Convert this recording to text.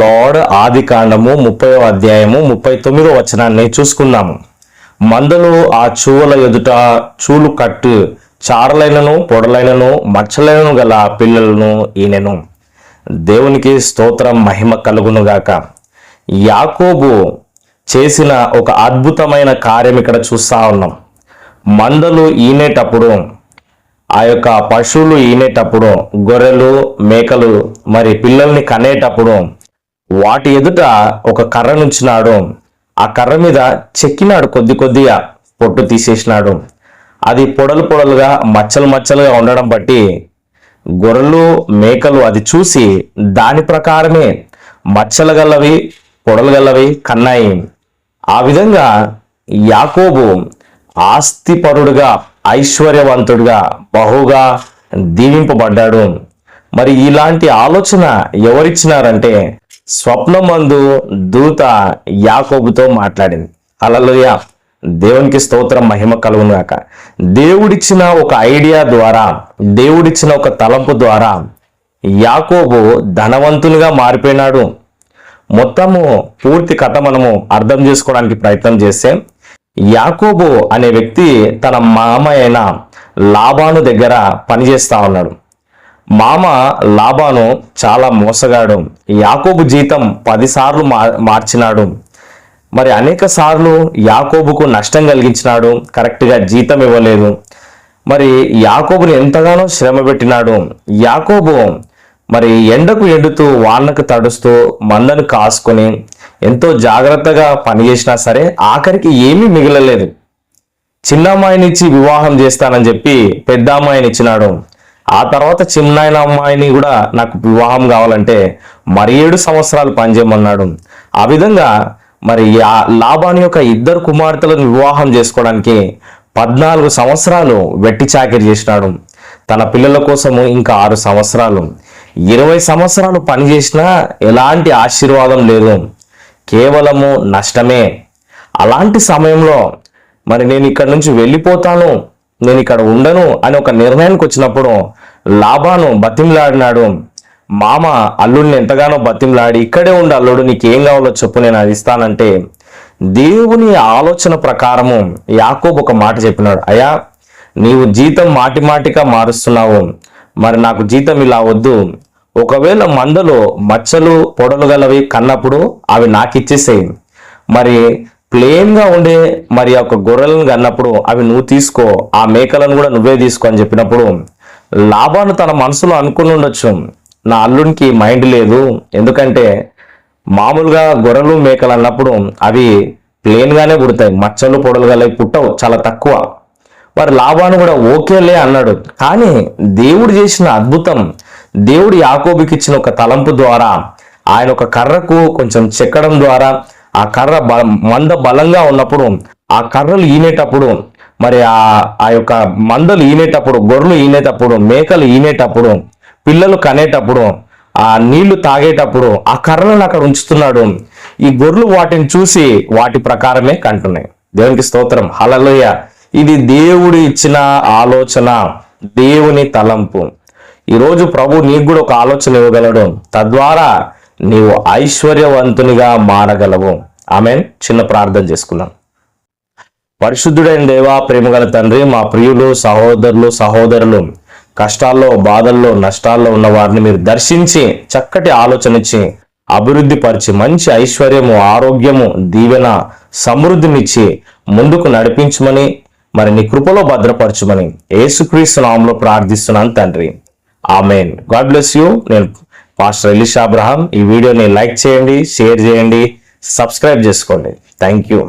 Lord ఆది కాండము ముప్పై అధ్యాయము ముప్పై తొమ్మిదో వచనాన్ని చూసుకుందాము. మందలు ఆ చూవల ఎదుట చూలు కట్టు చారలైనను పొడలైనను మచ్చలైనను గల పిల్లలను ఈనెను. దేవునికి స్తోత్రం మహిమ కలుగునుగాక. యాకోబు చేసిన ఒక అద్భుతమైన కార్యం ఇక్కడ చూస్తా ఉన్నాం. మందలు ఈనేటప్పుడు ఆ యొక్క పశువులు ఈనేటప్పుడు గొర్రెలు మేకలు మరి పిల్లల్ని కనేటప్పుడు వాటి ఎదుట ఒక కర్ర నుంచినాడు. ఆ కర్ర మీద చెక్కినాడు కొద్ది కొద్దిగా పొట్టు తీసేసినాడు. అది పొడలు పొడలుగా మచ్చలు మచ్చలుగా ఉండడం బట్టి గొర్రెలు మేకలు అది చూసి దాని ప్రకారమే మచ్చలు గల్లవి పొడలు గల్లవి కన్నాయి. ఆ విధంగా యాకోబు ఆస్తిపరుడుగా ఐశ్వర్యవంతుడుగా బహుగా దీవింపబడ్డాడు. మరి ఇలాంటి ఆలోచన ఎవరిచ్చినారంటే స్వప్నమందు దూత యాకోబుతో మాట్లాడింది. అలలోయ దేవునికి స్తోత్రం మహిమ కలుగునాక దేవుడిచ్చిన ఒక ఐడియా ద్వారా దేవుడిచ్చిన ఒక తలంపు ద్వారా యాకోబు ధనవంతునిగా మారిపోయినాడు. మొత్తము పూర్తి కథ మనము అర్థం చేసుకోవడానికి ప్రయత్నం చేస్తే యాకోబు అనే వ్యక్తి తన మామ అయిన లాబాను దగ్గర పనిచేస్తా ఉన్నాడు. మామ లాభాను చాలా మోసగాడు. యాకోబు జీతం పదిసార్లు మా మార్చినాడు. మరి అనేక సార్లు యాకోబుకు నష్టం కలిగించినాడు. కరెక్ట్గా జీతం ఇవ్వలేదు. మరి యాకోబుని ఎంతగానో శ్రమ పెట్టినాడు. యాకోబు మరి ఎండకు ఎండుతూ వానకు తడుస్తూ మందను కాసుకొని ఎంతో జాగ్రత్తగా పనిచేసినా సరే ఆఖరికి ఏమీ మిగలలేదు. చిన్న అమ్మాయిని ఇచ్చి వివాహం చేస్తానని చెప్పి పెద్ద అమ్మాయిని ఇచ్చినాడు. ఆ తర్వాత చిన్నాయన అమ్మాయిని కూడా నాకు వివాహం కావాలంటే మరి ఏడు సంవత్సరాలు పనిచేయమన్నాడు. ఆ విధంగా మరి ఆ లాభాని యొక్క ఇద్దరు కుమార్తెలను వివాహం చేసుకోవడానికి పద్నాలుగు సంవత్సరాలు వెట్టి చాకిరి చేసినాడు. తన పిల్లల కోసము ఇంకా ఆరు సంవత్సరాలు. ఇరవై సంవత్సరాలు పనిచేసినా ఎలాంటి ఆశీర్వాదం లేదు. కేవలము నష్టమే. అలాంటి సమయంలో మరి నేను ఇక్కడ నుంచి వెళ్ళిపోతాను. నేను ఇక్కడ ఉండను అని ఒక నిర్ణయానికి వచ్చినప్పుడు లాభాను బతిమలాడినాడు. మామ అల్లుడిని ఎంతగానో బతిమలాడి ఇక్కడే ఉండి అల్లుడు నీకేం కావాలో చెప్పు నేను అది ఇస్తానంటే దేవుని ఆలోచన ప్రకారము యాకోబు ఒక మాట చెప్పినాడు. అయ్యా నీవు జీతం మాటి మాటిగా మారుస్తున్నావు. మరి నాకు జీతం ఇలా వద్దు. ఒకవేళ మందలో మచ్చలు పొడలు గలవి కన్నప్పుడు అవి నాకు ఇచ్చేసేయి మరి ప్లేన్గా ఉండే మరి ఒక గొర్రెలను కన్నప్పుడు అవి నువ్వు తీసుకో ఆ మేకలను కూడా నువ్వే తీసుకో అని చెప్పినప్పుడు లాభాను తన మనసులో అనుకుని ఉండొచ్చు. నా అల్లునికి మైండ్ లేదు. ఎందుకంటే మామూలుగా గొర్రెలు మేకలు అన్నప్పుడు అవి ప్లేన్ గానే పుడతాయి. మచ్చలు పొడలు గలవి పుట్టవు. చాలా తక్కువ. మరి లాభాను కూడా ఓకేలే అన్నాడు. కానీ దేవుడు చేసిన అద్భుతం దేవుడు యాకోబికి ఇచ్చిన ఒక తలంపు ద్వారా ఆయన ఒక కర్రకు కొంచెం చెక్కడం ద్వారా ఆ కర్ర బ మంద బలంగా ఉన్నప్పుడు ఆ కర్రలు ఈనేటప్పుడు మరి ఆ ఆ యొక్క మందలు ఈనేటప్పుడు గొర్రెలు ఈనేటప్పుడు మేకలు ఈనేటప్పుడు పిల్లలు కనేటప్పుడు ఆ నీళ్ళు తాగేటప్పుడు ఆ కర్రలను అక్కడ ఉంచుతున్నాడు. ఈ గొర్రెలు వాటిని చూసి వాటి ప్రకారమే కంటున్నాయి. దేవునికి స్తోత్రం. హలలోయ ఇది దేవుడు ఇచ్చిన ఆలోచన దేవుని తలంపు. ఈరోజు ప్రభు నీకు కూడా ఒక ఆలోచన ఇవ్వగలడు. తద్వారా నీవు ఐశ్వర్యవంతునిగా మారగలవు. ఆమె చిన్న ప్రార్థన చేసుకున్నాం పరిశుద్ధుడైన దేవా ప్రేమగల తండ్రి మా ప్రియులు సహోదరులు సహోదరులు కష్టాల్లో బాధల్లో నష్టాల్లో ఉన్న వారిని మీరు దర్శించి చక్కటి ఆలోచన ఇచ్చి అభివృద్ధి పరిచి మంచి ఐశ్వర్యము ఆరోగ్యము దీవెన సమృద్ధినిచ్చి ముందుకు నడిపించమని మరి నీ కృపలో భద్రపరచమని యేసుక్రీస్తు నామంలో ప్రార్థిస్తున్నాను తండ్రి. ఆమెన్. God bless you. నేను పాస్టర్ ఎలిషా అబ్రహాం ఈ వీడియోని లైక్ చేయండి షేర్ చేయండి సబ్స్క్రైబ్ చేసుకోండి. Thank you